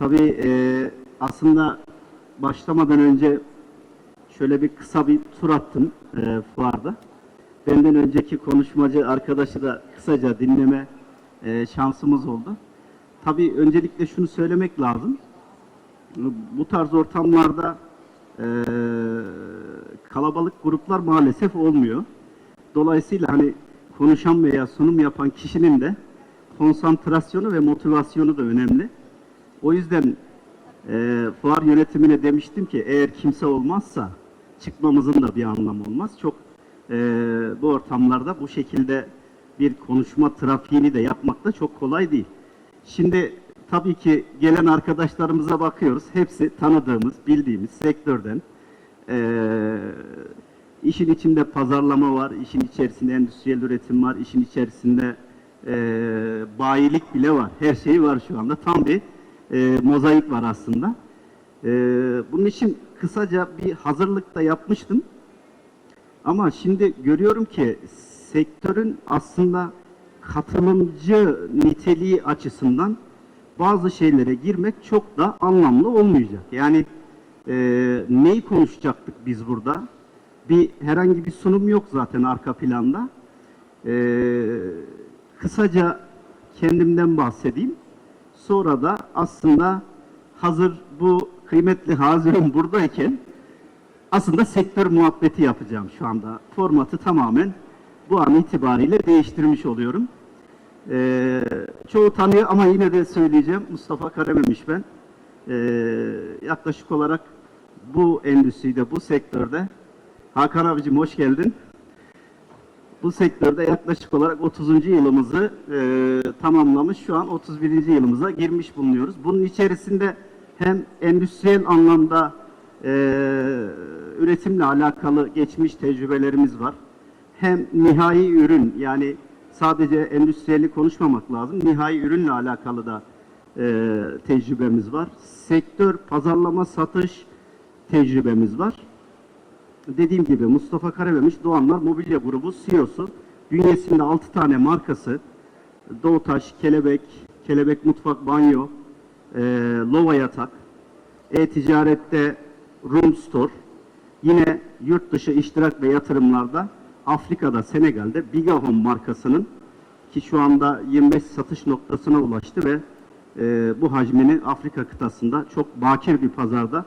Tabii e, aslında başlamadan önce şöyle bir kısa bir tur attım e, fuarda. Benden önceki konuşmacı arkadaşı da kısaca dinleme e, şansımız oldu. Tabii öncelikle şunu söylemek lazım. Bu tarz ortamlarda e, kalabalık gruplar maalesef olmuyor. Dolayısıyla hani konuşan veya sunum yapan kişinin de konsantrasyonu ve motivasyonu da önemli. O yüzden e, fuar yönetimine demiştim ki eğer kimse olmazsa çıkmamızın da bir anlamı olmaz. Çok e, bu ortamlarda bu şekilde bir konuşma trafiğini de yapmak da çok kolay değil. Şimdi tabii ki gelen arkadaşlarımıza bakıyoruz. Hepsi tanıdığımız, bildiğimiz sektörden. E, işin içinde pazarlama var, işin içerisinde endüstriyel üretim var, işin içerisinde e, bayilik bile var. Her şey var şu anda. Tam bir e, mozaik var aslında. E, bunun için kısaca bir hazırlık da yapmıştım. Ama şimdi görüyorum ki sektörün aslında katılımcı niteliği açısından bazı şeylere girmek çok da anlamlı olmayacak. Yani e, neyi konuşacaktık biz burada? Bir herhangi bir sunum yok zaten arka planda. E, kısaca kendimden bahsedeyim. Sonra da aslında hazır bu kıymetli Hazir'in buradayken aslında sektör muhabbeti yapacağım şu anda. Formatı tamamen bu an itibariyle değiştirmiş oluyorum. Ee, çoğu tanıyor ama yine de söyleyeceğim. Mustafa Karamemiş ben. Ee, yaklaşık olarak bu endüstride, bu sektörde Hakan abicim hoş geldin. Bu sektörde yaklaşık olarak 30. yılımızı e, tamamlamış. Şu an 31. yılımıza girmiş bulunuyoruz. Bunun içerisinde hem endüstriyel anlamda e, üretimle alakalı geçmiş tecrübelerimiz var. Hem nihai ürün yani sadece endüstriyeli konuşmamak lazım. Nihai ürünle alakalı da e, tecrübemiz var. Sektör, pazarlama, satış tecrübemiz var. Dediğim gibi Mustafa Karamemiş Doğanlar Mobilya Grubu CEO'su. Bünyesinde 6 tane markası. Doğutaş, Kelebek, Kelebek Mutfak Banyo, e, Lova Yatak, e-ticarette Room Store, yine yurt dışı iştirak ve yatırımlarda Afrika'da, Senegal'de Bigahome markasının ki şu anda 25 satış noktasına ulaştı ve e, bu hacmini Afrika kıtasında çok bakir bir pazarda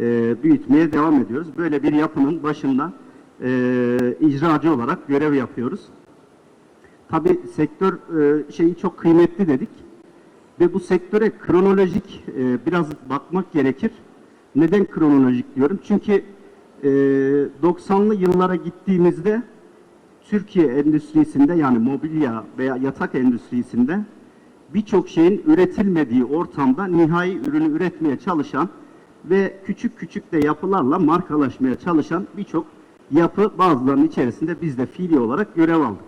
e, büyütmeye devam ediyoruz. Böyle bir yapının başında e, icracı olarak görev yapıyoruz. Tabi sektör e, şeyi çok kıymetli dedik ve bu sektöre kronolojik e, biraz bakmak gerekir. Neden kronolojik diyorum? Çünkü e, 90'lı yıllara gittiğimizde Türkiye endüstrisinde yani mobilya veya yatak endüstrisinde birçok şeyin üretilmediği ortamda nihai ürünü üretmeye çalışan ve küçük küçük de yapılarla markalaşmaya çalışan birçok yapı bazılarının içerisinde biz de fiili olarak görev aldık.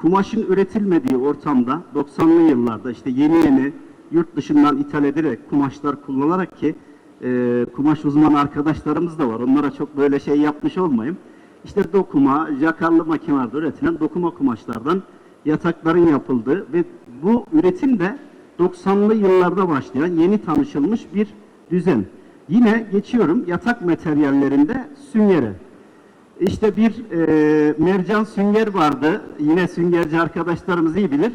Kumaşın üretilmediği ortamda 90'lı yıllarda işte yeni yeni yurt dışından ithal ederek kumaşlar kullanarak ki e, kumaş uzman arkadaşlarımız da var. Onlara çok böyle şey yapmış olmayayım. İşte dokuma, jakarlı makinelerde üretilen dokuma kumaşlardan yatakların yapıldığı ve bu üretim de 90'lı yıllarda başlayan yeni tanışılmış bir düzen. Yine geçiyorum yatak materyallerinde süngere. İşte bir e, mercan sünger vardı. Yine süngerci arkadaşlarımız iyi bilir.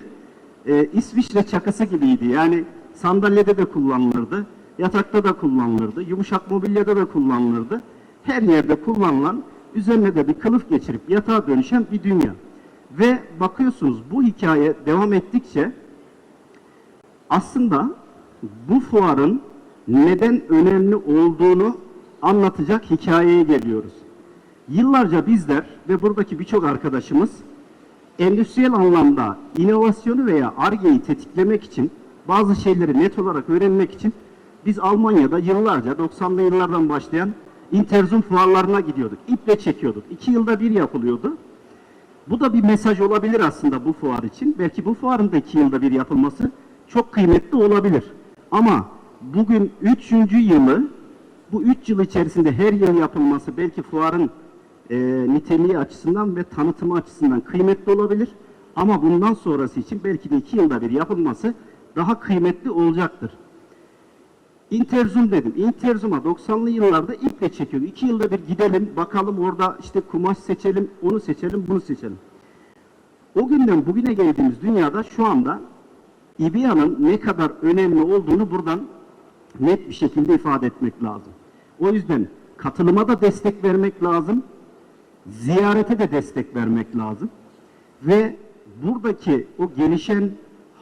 E, İsviçre çakısı gibiydi. Yani sandalyede de kullanılırdı. Yatakta da kullanılırdı. Yumuşak mobilyada da kullanılırdı. Her yerde kullanılan, üzerine de bir kılıf geçirip yatağa dönüşen bir dünya. Ve bakıyorsunuz bu hikaye devam ettikçe aslında bu fuarın neden önemli olduğunu anlatacak hikayeye geliyoruz. Yıllarca bizler ve buradaki birçok arkadaşımız endüstriyel anlamda inovasyonu veya argeyi tetiklemek için bazı şeyleri net olarak öğrenmek için biz Almanya'da yıllarca 90'lı yıllardan başlayan Interzum fuarlarına gidiyorduk. İple çekiyorduk. İki yılda bir yapılıyordu. Bu da bir mesaj olabilir aslında bu fuar için. Belki bu fuarın da iki yılda bir yapılması çok kıymetli olabilir. Ama bugün üçüncü yılı bu üç yıl içerisinde her yıl yapılması belki fuarın e, niteliği açısından ve tanıtımı açısından kıymetli olabilir. Ama bundan sonrası için belki de iki yılda bir yapılması daha kıymetli olacaktır. Interzum dedim. Interzum'a 90'lı yıllarda iple çekiyordu. İki yılda bir gidelim, bakalım orada işte kumaş seçelim, onu seçelim, bunu seçelim. O günden bugüne geldiğimiz dünyada şu anda İBİA'nın ne kadar önemli olduğunu buradan net bir şekilde ifade etmek lazım. O yüzden katılıma da destek vermek lazım, ziyarete de destek vermek lazım ve buradaki o gelişen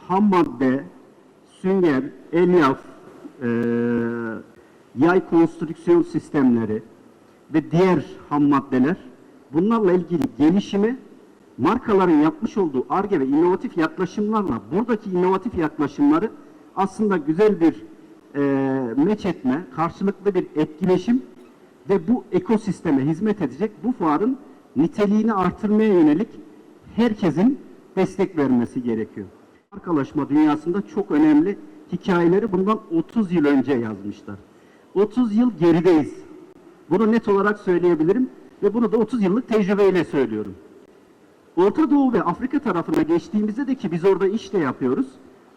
ham madde, sünger, elyaf, eee, yay konstrüksiyon sistemleri ve diğer ham maddeler bunlarla ilgili gelişimi markaların yapmış olduğu ARGE ve inovatif yaklaşımlarla buradaki inovatif yaklaşımları aslında güzel bir eee meç etme, karşılıklı bir etkileşim ve bu ekosisteme hizmet edecek bu fuarın niteliğini artırmaya yönelik herkesin destek vermesi gerekiyor. Markalaşma dünyasında çok önemli hikayeleri bundan 30 yıl önce yazmışlar. 30 yıl gerideyiz. Bunu net olarak söyleyebilirim ve bunu da 30 yıllık tecrübeyle söylüyorum. Orta Doğu ve Afrika tarafına geçtiğimizde de ki biz orada iş de yapıyoruz.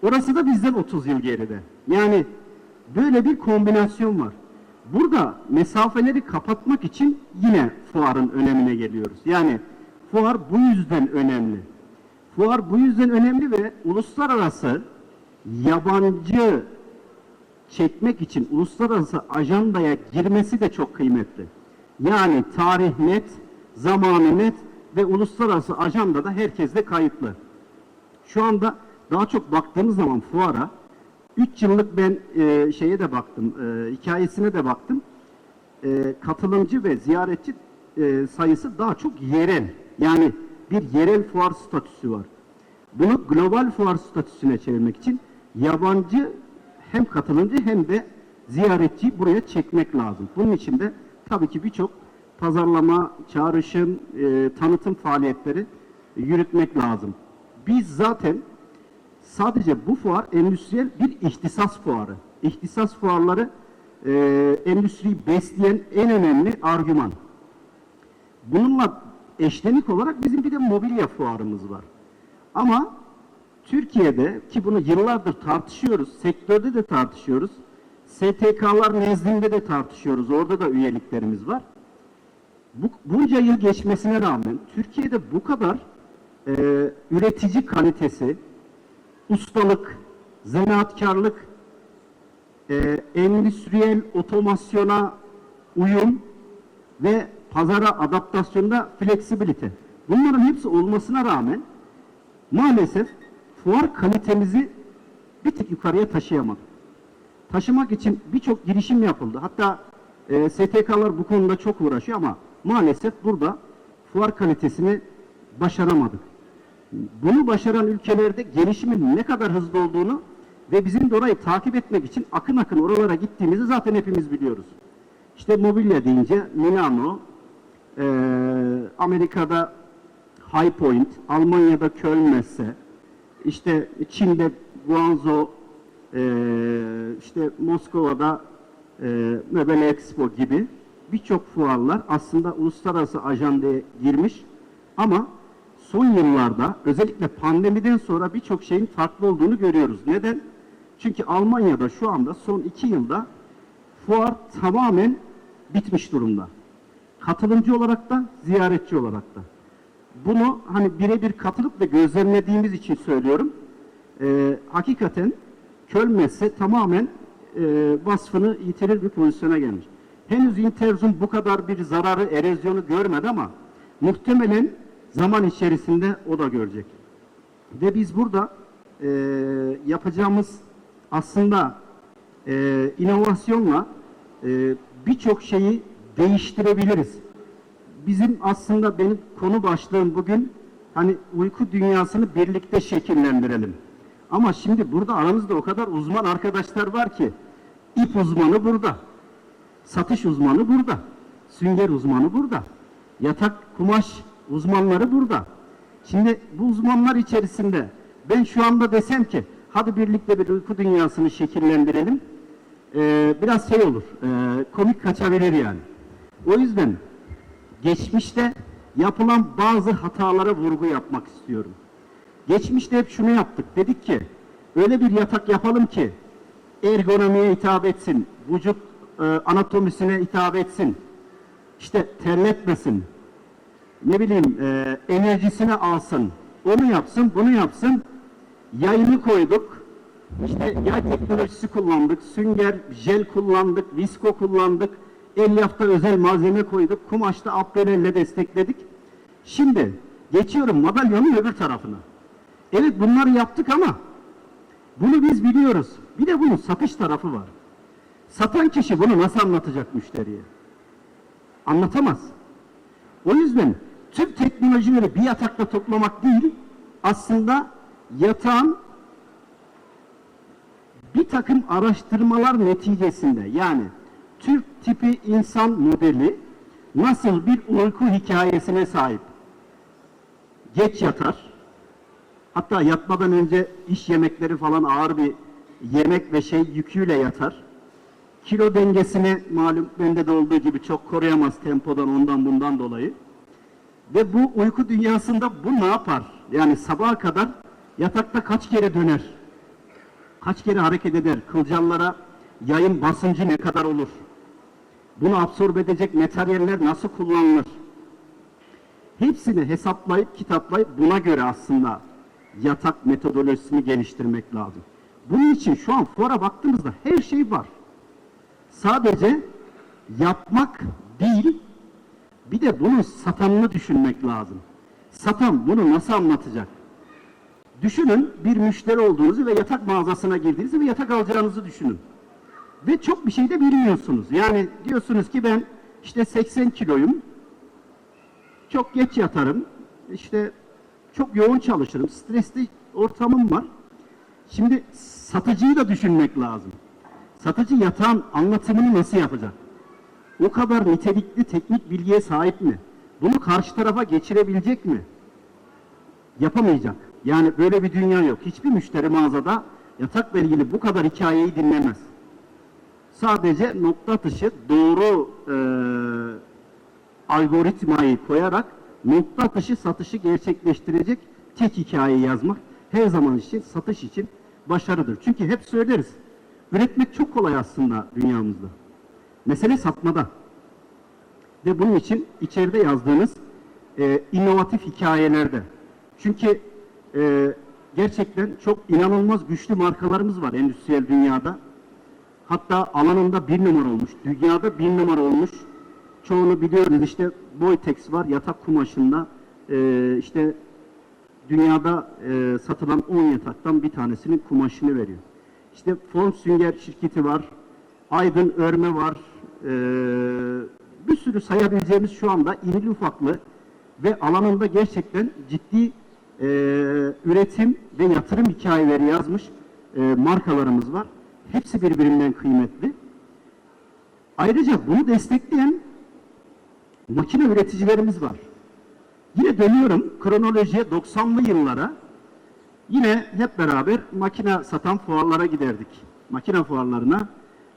Orası da bizden 30 yıl geride. Yani böyle bir kombinasyon var. Burada mesafeleri kapatmak için yine fuarın önemine geliyoruz. Yani fuar bu yüzden önemli. Fuar bu yüzden önemli ve uluslararası yabancı çekmek için uluslararası ajandaya girmesi de çok kıymetli. Yani tarih net, zamanı net ve uluslararası ajandada herkes de kayıtlı. Şu anda daha çok baktığımız zaman fuara 3 yıllık ben e, şeye de baktım, e, hikayesine de baktım. E, katılımcı ve ziyaretçi e, sayısı daha çok yerel. Yani bir yerel fuar statüsü var. Bunu global fuar statüsüne çevirmek için yabancı hem katılımcı hem de ziyaretçiyi buraya çekmek lazım. Bunun için de tabii ki birçok pazarlama, çağrışım, e, tanıtım faaliyetleri yürütmek lazım. Biz zaten sadece bu fuar endüstriyel bir ihtisas fuarı. İhtisas fuarları e, endüstriyi besleyen en önemli argüman. Bununla eşlenik olarak bizim bir de mobilya fuarımız var. Ama Türkiye'de ki bunu yıllardır tartışıyoruz, sektörde de tartışıyoruz, STK'lar nezdinde de tartışıyoruz, orada da üyeliklerimiz var. Bu, bunca yıl geçmesine rağmen Türkiye'de bu kadar e, üretici kalitesi, ustalık, zanaatkarlık, e, endüstriyel otomasyona uyum ve pazara adaptasyonda fleksibilite. Bunların hepsi olmasına rağmen maalesef fuar kalitemizi bir tık yukarıya taşıyamadık. Taşımak için birçok girişim yapıldı. Hatta e, STK'lar bu konuda çok uğraşıyor ama maalesef burada fuar kalitesini başaramadık. Bunu başaran ülkelerde gelişimin ne kadar hızlı olduğunu ve bizim de orayı takip etmek için akın akın oralara gittiğimizi zaten hepimiz biliyoruz. İşte mobilya deyince Milano, e, Amerika'da High Point, Almanya'da Kölnmesse, işte Çin'de Guangzhou, e, işte Moskova'da e, Möbel Expo gibi birçok fuarlar aslında uluslararası ajandaya girmiş ama son yıllarda özellikle pandemiden sonra birçok şeyin farklı olduğunu görüyoruz. Neden? Çünkü Almanya'da şu anda son iki yılda fuar tamamen bitmiş durumda. Katılımcı olarak da, ziyaretçi olarak da. Bunu hani birebir katılıp ve gözlemlediğimiz için söylüyorum. Ee, hakikaten Kölmesse tamamen e, vasfını yitirir bir pozisyona gelmiş. Henüz Interzum bu kadar bir zararı, erozyonu görmedi ama muhtemelen zaman içerisinde o da görecek. Ve biz burada e, yapacağımız aslında e, inovasyonla e, birçok şeyi değiştirebiliriz. Bizim aslında benim konu başlığım bugün hani uyku dünyasını birlikte şekillendirelim. Ama şimdi burada aramızda o kadar uzman arkadaşlar var ki ip uzmanı burada. Satış uzmanı burada. Sünger uzmanı burada. Yatak kumaş uzmanları burada. Şimdi bu uzmanlar içerisinde ben şu anda desem ki hadi birlikte bir uyku dünyasını şekillendirelim. Ee, biraz şey olur, e, komik kaçabilir yani. O yüzden geçmişte yapılan bazı hatalara vurgu yapmak istiyorum. Geçmişte hep şunu yaptık. Dedik ki öyle bir yatak yapalım ki ergonomiye hitap etsin, vücut e, anatomisine hitap etsin, işte terletmesin, ne bileyim e, enerjisini alsın, onu yapsın, bunu yapsın. Yayını koyduk, işte yay teknolojisi kullandık, sünger, jel kullandık, visko kullandık, elyafta özel malzeme koyduk, kumaşta aplerelle destekledik. Şimdi geçiyorum madalyonun öbür tarafına. Evet bunları yaptık ama bunu biz biliyoruz. Bir de bunun satış tarafı var. Satan kişi bunu nasıl anlatacak müşteriye? Anlatamaz. O yüzden tüm teknolojileri bir yatakta toplamak değil, aslında yatağın bir takım araştırmalar neticesinde yani Türk tipi insan modeli nasıl bir uyku hikayesine sahip? Geç yatar. Hatta yatmadan önce iş yemekleri falan ağır bir yemek ve şey yüküyle yatar. Kilo dengesini malum bende de olduğu gibi çok koruyamaz tempodan ondan bundan dolayı. Ve bu uyku dünyasında bu ne yapar? Yani sabaha kadar yatakta kaç kere döner? Kaç kere hareket eder? Kılcallara yayın basıncı ne kadar olur? Bunu absorbe edecek materyaller nasıl kullanılır? Hepsini hesaplayıp kitaplayıp buna göre aslında yatak metodolojisini geliştirmek lazım. Bunun için şu an fuara baktığımızda her şey var. Sadece yapmak değil, bir de bunun satanını düşünmek lazım. Satan bunu nasıl anlatacak? Düşünün bir müşteri olduğunuzu ve yatak mağazasına girdiğinizi ve yatak alacağınızı düşünün. Ve çok bir şey de bilmiyorsunuz. Yani diyorsunuz ki ben işte 80 kiloyum, çok geç yatarım, işte çok yoğun çalışırım, stresli ortamım var. Şimdi satıcıyı da düşünmek lazım. Satıcı yatağın anlatımını nasıl yapacak? O kadar nitelikli teknik bilgiye sahip mi? Bunu karşı tarafa geçirebilecek mi? Yapamayacak. Yani böyle bir dünya yok. Hiçbir müşteri mağazada yatakla ilgili bu kadar hikayeyi dinlemez. Sadece nokta atışı doğru e, algoritmayı koyarak nokta atışı satışı gerçekleştirecek tek hikaye yazmak her zaman için satış için başarıdır. Çünkü hep söyleriz. Üretmek çok kolay aslında dünyamızda. Mesele satmada. Ve bunun için içeride yazdığınız e, inovatif hikayelerde. Çünkü e, gerçekten çok inanılmaz güçlü markalarımız var endüstriyel dünyada. Hatta alanında bir numara olmuş. Dünyada bir numara olmuş. Çoğunu biliyoruz işte Boytex var yatak kumaşında. E, işte dünyada e, satılan 10 yataktan bir tanesinin kumaşını veriyor. İşte Form Sünger şirketi var. Aydın Örme var. E, bir sürü sayabileceğimiz şu anda irili ufaklı ve alanında gerçekten ciddi e, üretim ve yatırım hikayeleri yazmış e, markalarımız var. Hepsi birbirinden kıymetli. Ayrıca bunu destekleyen makine üreticilerimiz var. Yine dönüyorum kronolojiye 90'lı yıllara. Yine hep beraber makine satan fuarlara giderdik. Makine fuarlarına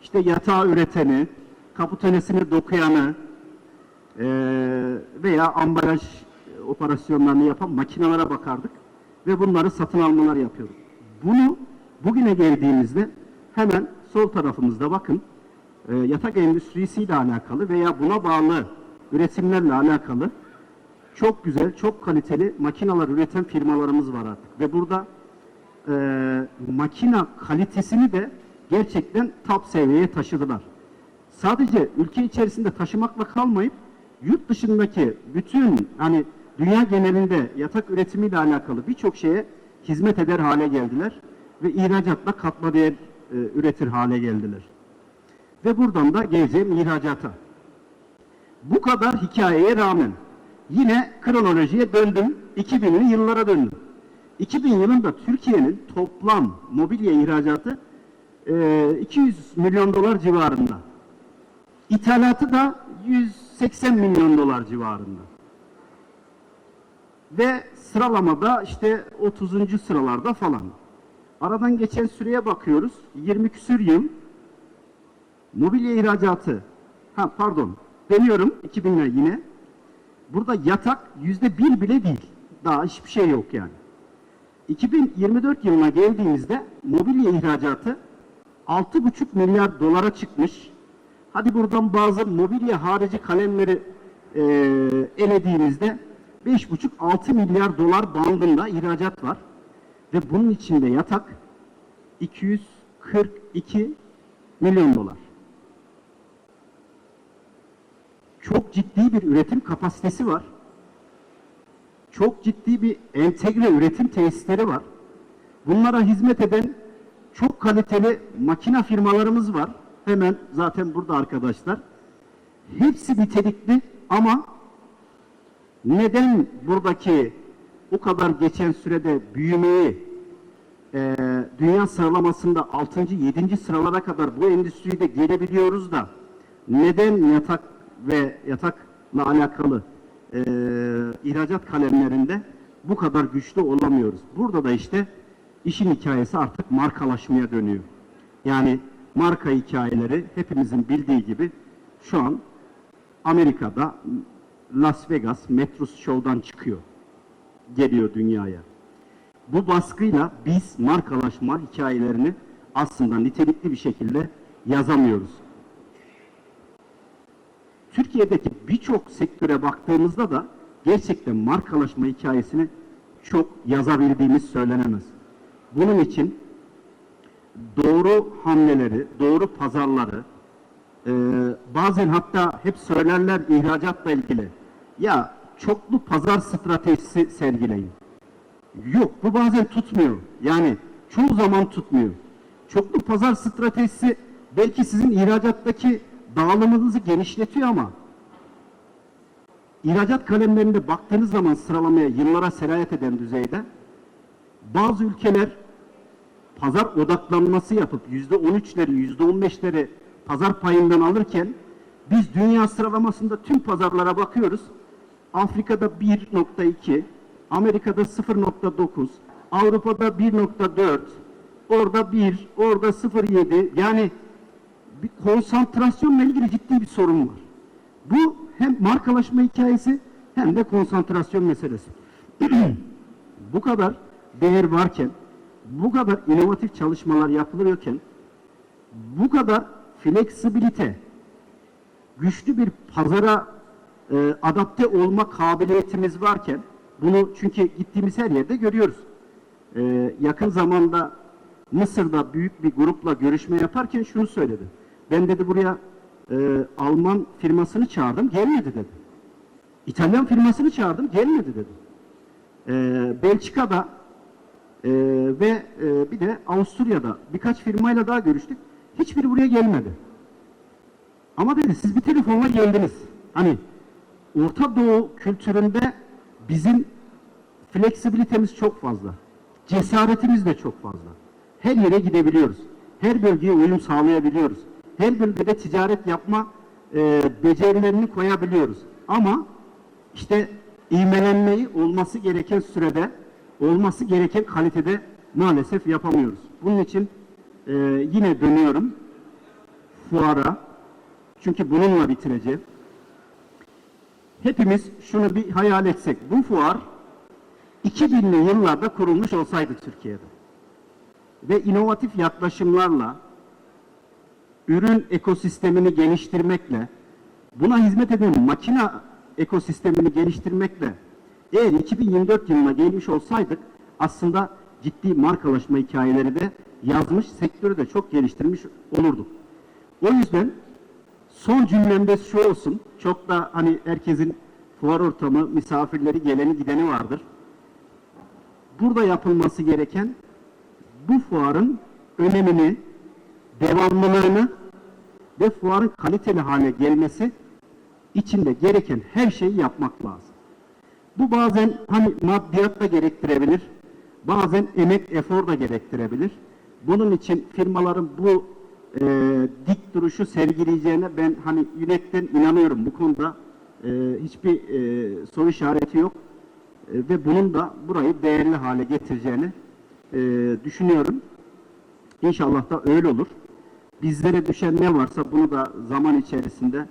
işte yatağı üreteni, kaputenesini dokuyanı eee, veya ambalaj operasyonlarını yapan makinelere bakardık ve bunları satın almalar yapıyorduk. Bunu bugüne geldiğimizde hemen sol tarafımızda bakın e, yatak endüstrisiyle alakalı veya buna bağlı üretimlerle alakalı çok güzel, çok kaliteli makineler üreten firmalarımız var artık. Ve burada e, makina kalitesini de gerçekten top seviyeye taşıdılar. Sadece ülke içerisinde taşımakla kalmayıp yurt dışındaki bütün hani dünya genelinde yatak üretimiyle alakalı birçok şeye hizmet eder hale geldiler ve ihracatla katma değer e, üretir hale geldiler. Ve buradan da geleceğim ihracata. Bu kadar hikayeye rağmen yine kronolojiye döndüm. 2000'li yıllara döndüm. 2000 yılında Türkiye'nin toplam mobilya ihracatı e, 200 milyon dolar civarında. İthalatı da 180 milyon dolar civarında. Ve sıralamada işte 30. sıralarda falan. Aradan geçen süreye bakıyoruz. 20 küsür yıl mobilya ihracatı. Ha pardon. Deniyorum 2000'ler yine. Burada yatak yüzde bir bile değil. Daha hiçbir şey yok yani. 2024 yılına geldiğimizde mobilya ihracatı 6,5 milyar dolara çıkmış. Hadi buradan bazı mobilya harici kalemleri e, elediğimizde 5,5-6 milyar dolar bandında ihracat var. Ve bunun içinde yatak 242 milyon dolar. Çok ciddi bir üretim kapasitesi var. Çok ciddi bir entegre üretim tesisleri var. Bunlara hizmet eden çok kaliteli makina firmalarımız var. Hemen zaten burada arkadaşlar. Hepsi nitelikli ama neden buradaki o kadar geçen sürede büyümeyi e, dünya sıralamasında 6. 7. sıralara kadar bu endüstride gelebiliyoruz da neden yatak ve yatakla alakalı e, ihracat kalemlerinde bu kadar güçlü olamıyoruz. Burada da işte işin hikayesi artık markalaşmaya dönüyor. Yani marka hikayeleri hepimizin bildiği gibi şu an Amerika'da Las Vegas Metros Show'dan çıkıyor. Geliyor dünyaya. Bu baskıyla biz markalaşma hikayelerini aslında nitelikli bir şekilde yazamıyoruz. Türkiye'deki birçok sektöre baktığımızda da gerçekten markalaşma hikayesini çok yazabildiğimiz söylenemez. Bunun için doğru hamleleri, doğru pazarları, e, bazen hatta hep söylerler ihracatla ilgili. Ya çoklu pazar stratejisi sergileyin. Yok bu bazen tutmuyor. Yani çoğu zaman tutmuyor. Çoklu pazar stratejisi belki sizin ihracattaki dağılımınızı genişletiyor ama ihracat kalemlerinde baktığınız zaman sıralamaya yıllara sirayet eden düzeyde bazı ülkeler pazar odaklanması yapıp yüzde on üçleri, yüzde on beşleri pazar payından alırken biz dünya sıralamasında tüm pazarlara bakıyoruz. Afrika'da 1.2, Amerika'da 0.9, Avrupa'da 1.4, orada 1, orada 0.7 yani bir konsantrasyonla ilgili ciddi bir sorun var. Bu hem markalaşma hikayesi hem de konsantrasyon meselesi. bu kadar değer varken, bu kadar inovatif çalışmalar yapılıyorken, bu kadar fleksibilite, güçlü bir pazara e, adapte olma kabiliyetimiz varken, bunu çünkü gittiğimiz her yerde görüyoruz. E, yakın zamanda Mısır'da büyük bir grupla görüşme yaparken şunu söyledi. Ben dedi buraya e, Alman firmasını çağırdım, gelmedi dedi. İtalyan firmasını çağırdım, gelmedi dedi. E, Belçika'da e, ve e, bir de Avusturya'da birkaç firmayla daha görüştük. Hiçbiri buraya gelmedi. Ama dedi siz bir telefonla geldiniz. Hani Orta Doğu kültüründe bizim fleksibilitemiz çok fazla. Cesaretimiz de çok fazla. Her yere gidebiliyoruz. Her bölgeye uyum sağlayabiliyoruz. Her bölgede ticaret yapma e, becerilerini koyabiliyoruz. Ama işte ivmelenmeyi olması gereken sürede, olması gereken kalitede maalesef yapamıyoruz. Bunun için e, yine dönüyorum fuara. Çünkü bununla bitireceğim. Hepimiz şunu bir hayal etsek. Bu fuar 2000'li yıllarda kurulmuş olsaydı Türkiye'de ve inovatif yaklaşımlarla ürün ekosistemini geliştirmekle buna hizmet eden makina ekosistemini geliştirmekle eğer 2024 yılına gelmiş olsaydık aslında ciddi markalaşma hikayeleri de yazmış, sektörü de çok geliştirmiş olurduk. O yüzden son cümlemde şu olsun. Çok da hani herkesin fuar ortamı, misafirleri, geleni gideni vardır. Burada yapılması gereken bu fuarın önemini, devamlılığını ve fuarın kaliteli hale gelmesi içinde gereken her şeyi yapmak lazım. Bu bazen hani maddiyat da gerektirebilir, bazen emek, efor da gerektirebilir. Bunun için firmaların bu e, dik duruşu sergileyeceğine ben hani yürekten inanıyorum. Bu konuda e, hiçbir e, soru işareti yok. E, ve bunun da burayı değerli hale getireceğini e, düşünüyorum. İnşallah da öyle olur. Bizlere düşen ne varsa bunu da zaman içerisinde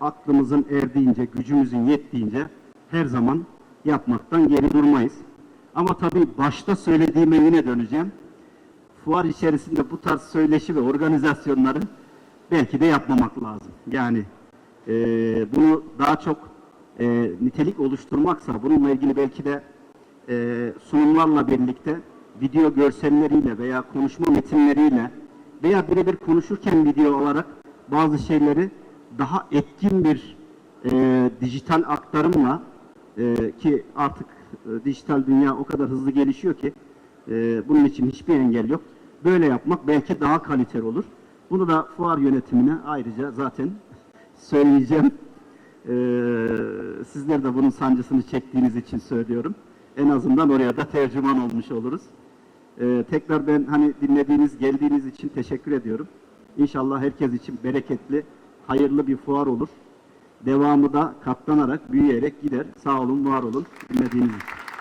aklımızın erdiğince, gücümüzün yettiğince her zaman yapmaktan geri durmayız. Ama tabii başta söylediğime yine döneceğim. fuar içerisinde bu tarz söyleşi ve organizasyonları belki de yapmamak lazım. Yani e, bunu daha çok e, nitelik oluşturmaksa bununla ilgili belki de e, sunumlarla birlikte video görselleriyle veya konuşma metinleriyle veya birebir konuşurken video olarak bazı şeyleri daha etkin bir e, dijital aktarımla e, ki artık e, dijital dünya o kadar hızlı gelişiyor ki e, bunun için hiçbir engel yok. Böyle yapmak belki daha kaliteli olur. Bunu da fuar yönetimine ayrıca zaten söyleyeceğim. E, sizler de bunun sancısını çektiğiniz için söylüyorum. En azından oraya da tercüman olmuş oluruz. E, tekrar ben hani dinlediğiniz, geldiğiniz için teşekkür ediyorum. İnşallah herkes için bereketli, hayırlı bir fuar olur. Devamı da katlanarak, büyüyerek gider. Sağ olun, var olun dinlediğiniz için.